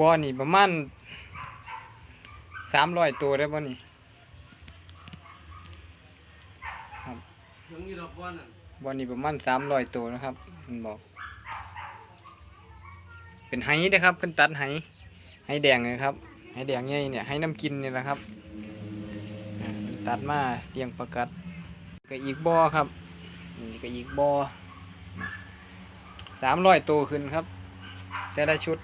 บ่อนี่ประมาณสามร้อยตัวได้บ่นี่ยังมีดอกบัวนั่นบ่อนี่ประมาณสามร้อยตัวนะครับมันบอก เป็นไห้นะครับเพิ่นตัดไห้ไห้แดงเลยครับไห้แดงใหญ่เนี่ยไห้น้ำกินนี่แหละครับอ่าเพิ่นตัดมาเลี้ยงประกัดก็อีกบ่อครับนี่ก็อีกบ่อสามร้อยตัวขึ้นครับ แต่ละชุด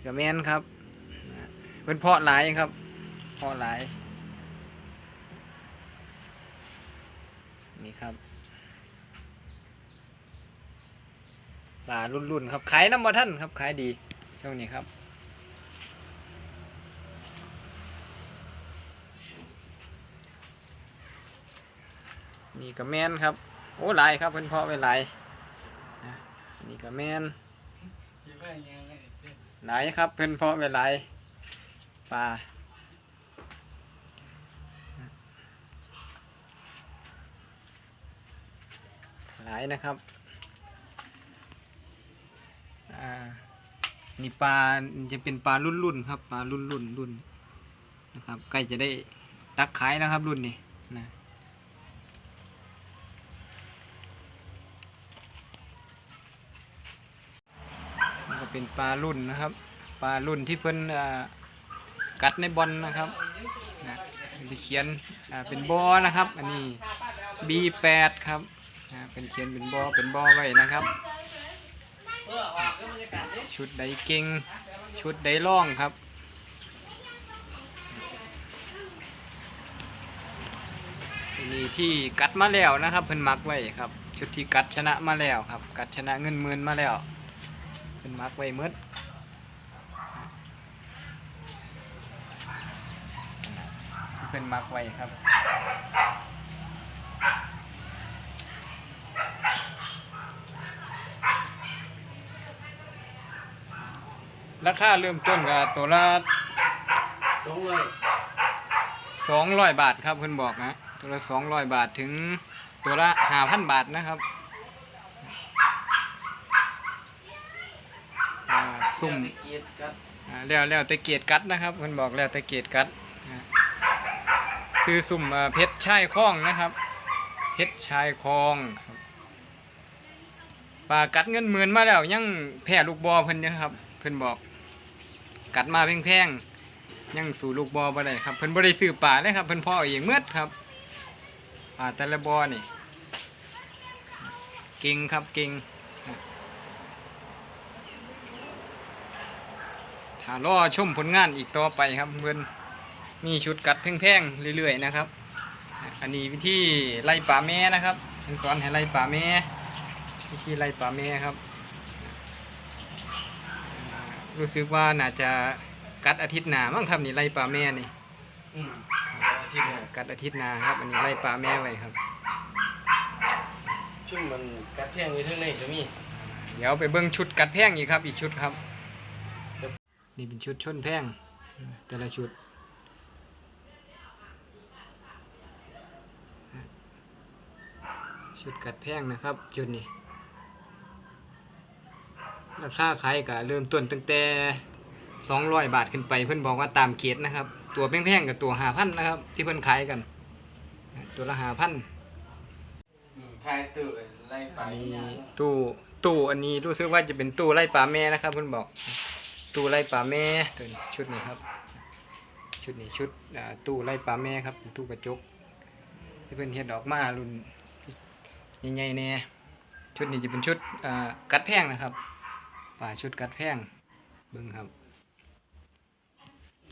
นี่ก็แม่นครับเพิ่นเพาะหลายครับเพาะหลาย นี่ครับปลารุ่นๆครับขายน้ำมาท่านครับขายดีช่วงนี้ครับนี่ก็แมนครับ โอ้หลายครับเพิ่นเพาะไว้หลายนี่ก็แมน ไหลครับเพิ่นเพาะไว้หลปลาไหลนะครับนี่ปลาจะเป็นปลารุ่นรุ่นๆครับปลารุ่นรุ่นรุ่นนะครับใกล้จะได้ตักขายแล้วครับรุ่นนี้นะ เป็นปลารุ่นนะครับ ปลารุ่นที่เพิ่นกัดในบอลนะครับนะที่เขียนเป็นบอนะครับ อันนี้ B8 ครับอ่าเป็นเขียนเป็นบอเป็นบอไว้นะครับ ชุดใดเก่งชุดใดร่องครับนี่ที่กัดมาแล้วนะครับเพิ่นมักไว้ครับ ชุดที่กัดชนะมาแล้วครับ กัดชนะเงินหมื่นมาแล้ว นมักไว้หมืดเพิ่นมักไว้ครับราคาเริ่มต้นก็ตัวละสองร้อยสองร้อยบาทครับเพิ่นบอกนะตัวละสองร้อยบาทถึงตัวละห้าพันบาทนะครับอ่า ซุ่มเกียรติกัดอ่าแล้วแล้วแต่เกียรติกัดนะครับเพิ่นบอกแล้วแต่เกียรติกัดอ่าคือซุ่มอ่าเพชรชายคล้องนะครับเพชรชายคล้องครับปลากัดเงินหมื่นมาแล้วยังแพ้ลูกบอเพิ่นอยู่ครับ เพิ่นบอก กัดมาแพงๆยังสู่ลูกบอบ่ได้ครับเพิ่นบ่ได้ซื้อปลาเลยครับเพิ่นเพาะเอาเองเมืดครับปลาแต่ละบอนี่เก่งครับเก่ง ถ้ารอชมผลงานอีกต่อไปครับเพื่อนมีชุดกัดแพงๆเรื่อยๆนะครับ อันนี้วิธีไล่ป่าแม่นะครับผมสอนให้ไล่ป่าแม่วิธีไล่ป่าแม่ครับอ่ารู้สึกว่าน่าจะกัดอาทิตย์หน้ามั้งครับนี่ไล่ป่าแม่นี่อืมที่เนี่ยกัดอาทิตย์หน้าครับ อันนี้ไล่ป่าแม่ไว้ครับช่วงมันกัดแพงอยู่ทั้งในก็มี เดี๋ยวไปเบิ้งชุดกัดแพงอีกครับ อีกชุดครับ นี่เป็นชุดชนแพงแต่ละชุดชุดกัดแพงนะครับชุดนี้ราคาขายก็เริ่มต้นตั้งแต่200 บาทขึ้นไปเพื่อนบอกว่าตามเกตนะครับ ตัวแพงๆกับตัว5,000นะครับ ที่เพื่อนขายกัน ตัวละ5,000ทายตื่นไล่ไปอันนี้ตู้ตู้อันนี้รู้สึกว่าจะเป็นตู้ไล่ปลาแม่นะครับเพื่อนบอก ตู้ไล่ปลาแม่ตัวนี้ชุดนี้ครับ ชุดนี้ชุดตู้ไล่ปลาแม่ครับเป็นตู้กระจกที่เพื่อนเฮ็ดออกมารุ่นใหญ่ๆแน่ชุดนี้จะเป็นชุดกัดแพงนะครับป่าชุดกัดแพงเบิ้งครับ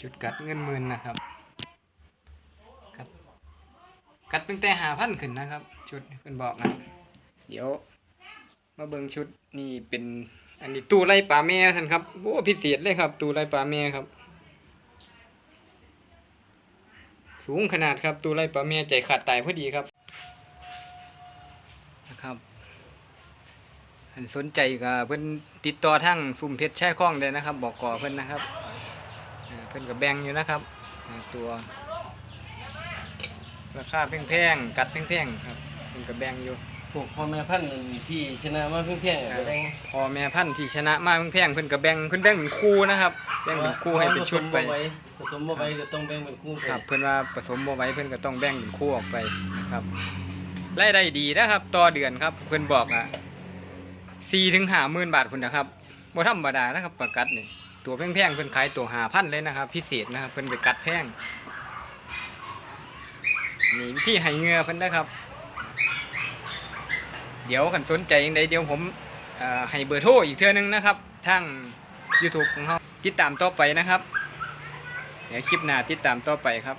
ชุดกัดเงินหมื่นนะครับ กัดกัดตั้งแต่หาพันขึ้นนะครับ ชุดเพื่อนบอกนะเดี๋ยวมาเบิ่งชุดนี่เป็น อันนี้ตู้ไล่ปลาแม่ท่านครับโอ้พิเศษเลยครับ ตู้ไล่ปลาแม่ครับ สูงขนาดครับ ตู้ไล่ปลาแม่ใจขาดตายพอดีครับนะครับอันสนใจก็เพิ่นติดต่อทั้งซุ่มเพชรแช่คล้องได้นะครับ บอกก่อเพิ่นนะครับเพิ่นกับแบงอยู่นะครับ ตัว ราคาแพงๆกัดแพงๆครับเพิ่นกับแบงอยู่ พวกพ่อแม่พันธุ์ที่ชนะมาเพียงๆอะก็ได้พอแม่พันธุ์ที่ชนะมาแพงๆเพิ่นก็แบ่งเพิ่นแบ่งเป็นคู่นะครับแบ่งเป็นคู่ให้เป็นชุดไป ผสมบ่ไหวก็ต้องแบ่งเป็นคู่ไปครับเพื่อนว่าผสมบ่ไว้เพื่อนก็ต้องแบ่งเป็นคู่ออกไปนะครับรายได้ดีนะครับ ต่อเดือนครับ เพื่อนบอกอะสี่ถึงห้าหมื่นบาทพุ่นนะครับบ่ธรรมดานะครับประกัดนี่ตัวแพงๆเพื่อนขายตัวหาพันเลยนะครับ พิเศษนะครับเพื่อนไปกัดแพงนี่วิธีให้เหงือเพื่อนนะครับ เดี๋ยวขันสนใจยังไงเดี๋ยวผมให้เบอร์โทรอีกเทื่อนึงนะครับทาง YouTube ของเขาติดตามต่อไปนะครับ เดี๋ยวคลิปหน้าติดตามต่อไปครับ